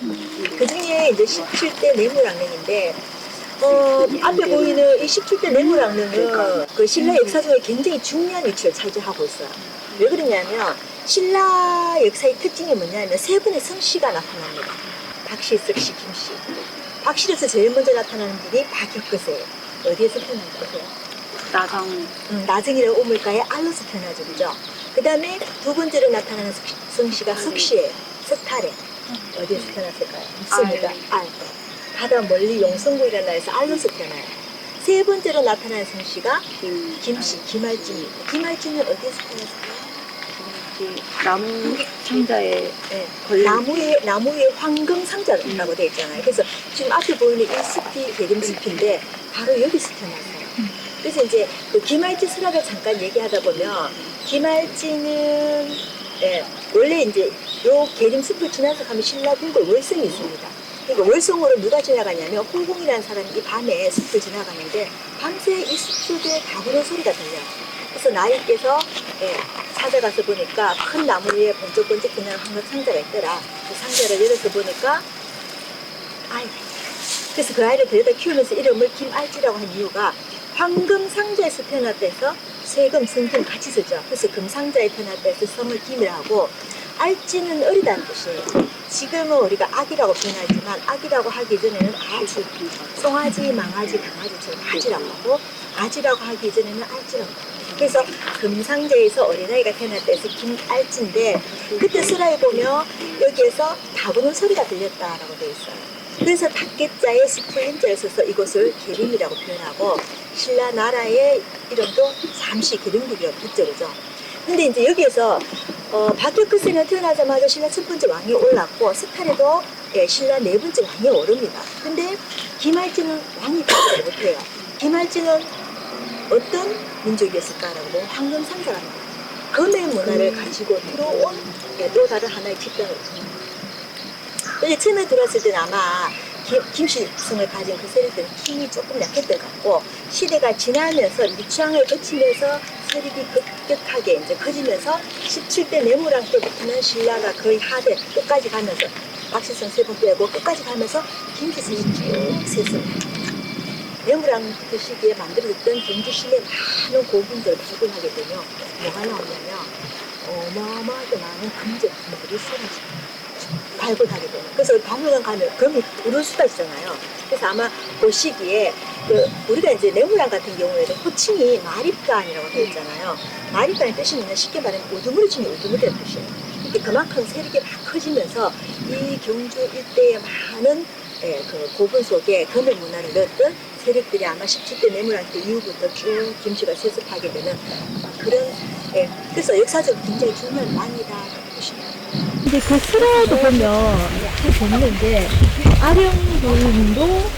그 중에 이제 17대 내물악령인데, 어, 앞에 보이는 이 17대 내물악령은 그 신라 역사 중에 굉장히 중요한 위치를 차지하고 있어요. 왜 그러냐면, 신라 역사의 특징이 뭐냐면 세 분의 성씨가 나타납니다. 박씨, 석씨, 김씨. 박씨로서 제일 먼저 나타나는 분이 박혁거세예요. 어디에서 태어난 거세요? 나정 음, 나중이라고 우물가에 알로서 태어나죠, 그죠? 그 다음에 두 번째로 나타나는 석- 성씨가 석씨예요. 석탈에. 어디에서 태어났을까요? 있습니다. 알. 바다 멀리 용성구이라는 나라에서 알로서 태어나요. 세 번째로 나타나는 성씨가 김 김씨, 김알진입니다. 김알진은 어디에서 태어났을까요? 나무 상자에 네. 걸린 나무에, 나무에 황금 상자라고 되어 있잖아요. 그래서 지금 앞에 보이는 이 숲이 대림 숲인데 바로 여기서 태어났어요. 그래서 이제 그 김알진 설학을 잠깐 얘기하다 보면 김알진은 예, 원래 이제 요 계림 숲을 지나서 가면 신라궁궐 월성이 있습니다. 그러니까 월성으로 누가 지나가냐면 홍공이라는 사람이 이 밤에 숲을 지나가는데 밤새 이 숲속에 가구는 소리가 들려요. 그래서 나이께서 예, 찾아가서 보니까 큰 나무 위에 번쩍번쩍 빛나는 황금 상자가 있더라. 그 상자를 열어서 보니까 아이. 그래서 그 아이를 데려다 키우면서 이름을 김알지라고 한 이유가 황금 상자에서 태어났다 해서 세금, 승금 같이 쓰죠. 그래서 태어났다 해서 성을 김이라고 알지는 어리다는 뜻이에요. 지금은 우리가 악이라고 표현하지만 악이라고 하기 전에는 아주 송아지, 망아지, 강아지처럼 아지라고 하고 아지라고 하기 전에는 알지라고. 그래서 금상자에서 어린아이가 태어났다 해서 김알지인데 그때 슬라에 보면 여기에서 다구는 소리가 들렸다라고 되어 있어요. 그래서 닭개자에 스프린자를 써서 이곳을 계림이라고 표현하고 신라 나라의 이름도 잠시 계림국이라고 그죠? 근데 이제 여기에서 어, 박혁크스는 태어나자마자 신라 첫 번째 왕이 올랐고 스타레도 예, 신라 네 번째 왕이 오릅니다. 근데 김할지는 왕이 되지 못해요. 김할지는 어떤 민족이었을까라고 보면 황금 나와요. 금의 문화를 가지고 들어온 예, 또 다른 하나의 집단을 근데 처음에 들어왔을 때는 아마 김, 김씨성을 가진 그 세력들은 힘이 조금 약했던 것 같고 시대가 지나면서 미추항을 거치면서 세력이 급격하게 이제 커지면서 17대 내무랑 때부터는 신라가 거의 하대 끝까지 가면서 박시성 세 번 빼고 끝까지 가면서 김씨성이 쭉 셌습니다. 내무랑 그 시기에 만들어졌던 경주 시내 많은 고분들을 발굴하게 되면 뭐가 나오냐면 어마어마하게 많은 금제 품들이 쏟아집니다. 발굴하게 되는. 그래서 박물관 가면 금이 우를 수가 있잖아요. 그래서 아마 그 시기에 그 우리가 이제 내무랑 같은 경우에는 호칭이 마립간이라고 되어 있잖아요. 마립간의 뜻이 뭐냐 쉽게 말하면 우두머리 중에 우두머리라는 뜻이에요. 근데 그만큼 세력이 막 커지면서 이 경주 일대의 많은 예, 그 고분 속에 금의 문화를 넣었던 세력들이 아마 17대 내무랑 때 이후부터 쭉 김씨가 세습하게 되는 그런 예, 그래서 역사적으로 굉장히 중요한 왕이다라고 보시면 근데 그 슬라도 보면 참 재밌는데 아령군도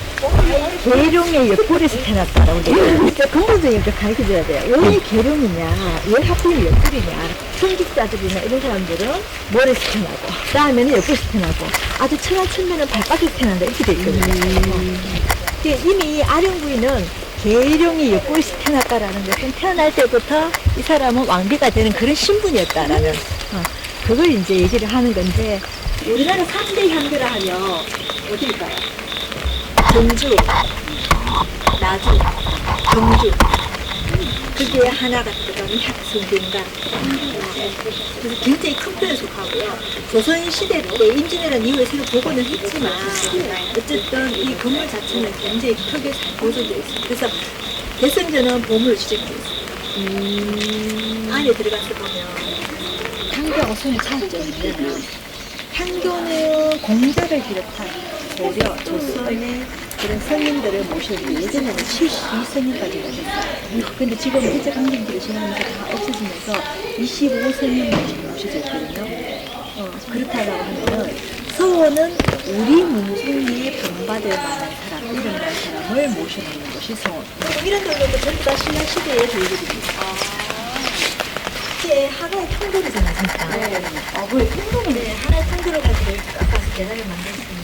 계룡의 옆구리에서 태어났다라고. 그러니까 근본적인 걸 가르쳐줘야 돼요. 왜 계룡이냐, 왜 하필 옆구리냐. 성직자들이나 이런 사람들은 머리에서 태어나고, 다음에는 옆구리에서 태어나고, 아주 천하천면은 발바닥에서 태어난다 이렇게 돼 있거든요. 이게 이미 아령부인은 계룡이 옆구리에서 태어났다라는 것은 태어날 때부터 이 사람은 왕비가 되는 그런 신분이었다라는 어, 그걸 이제 얘기를 하는 건데 우리나라 3대 향교라 하면 어디일까요? 경주, 나주, 경주. 그게 하나가 들어가는 학성대인가. 그래서 굉장히 큰 편에 속하고요. 조선 시대 때 임진왜란 이후에 새로 복원을 했지만 어쨌든 이 건물 자체는 굉장히 크게 잘 보존되어 있습니다. 그래서 대성전은 보물을 지정되어 있습니다. 안에 들어가서 보면 하고 손이 차이점이 향교는 공자를 비롯한 고려, 조선의 그런 선인들을 모셔도 예전에는 72선인까지 모셨어요. 근데 지금 해적 강경들이 지나면서 다 없어지면서 25선인만 지금 모셔져 있거든요. 어, 그렇다고 하면은 서원은 우리 문중리에 본받을 만한 사람, 일어난 사람을 모셔놓는 것이 서원. 이런 경우도 전부 다 신라 시대의 돌들입니다. 이게 하나의 통돌이잖아, 진짜. 네. 어, 그래, 통돌이. 네, 하나의 통돌을 가지고 아까 계단을 만들었으니.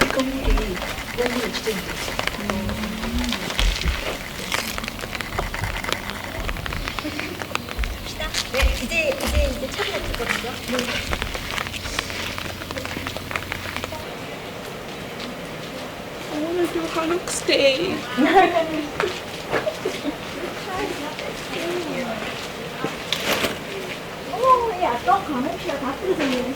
이 건물이 너무 주제인 거지. 갑시다. 네, 이제, 이제, 이제 차가 됐거든요. 네. I wanna do கமெண்ட்ல பார்த்துட்டு சொல்லுங்க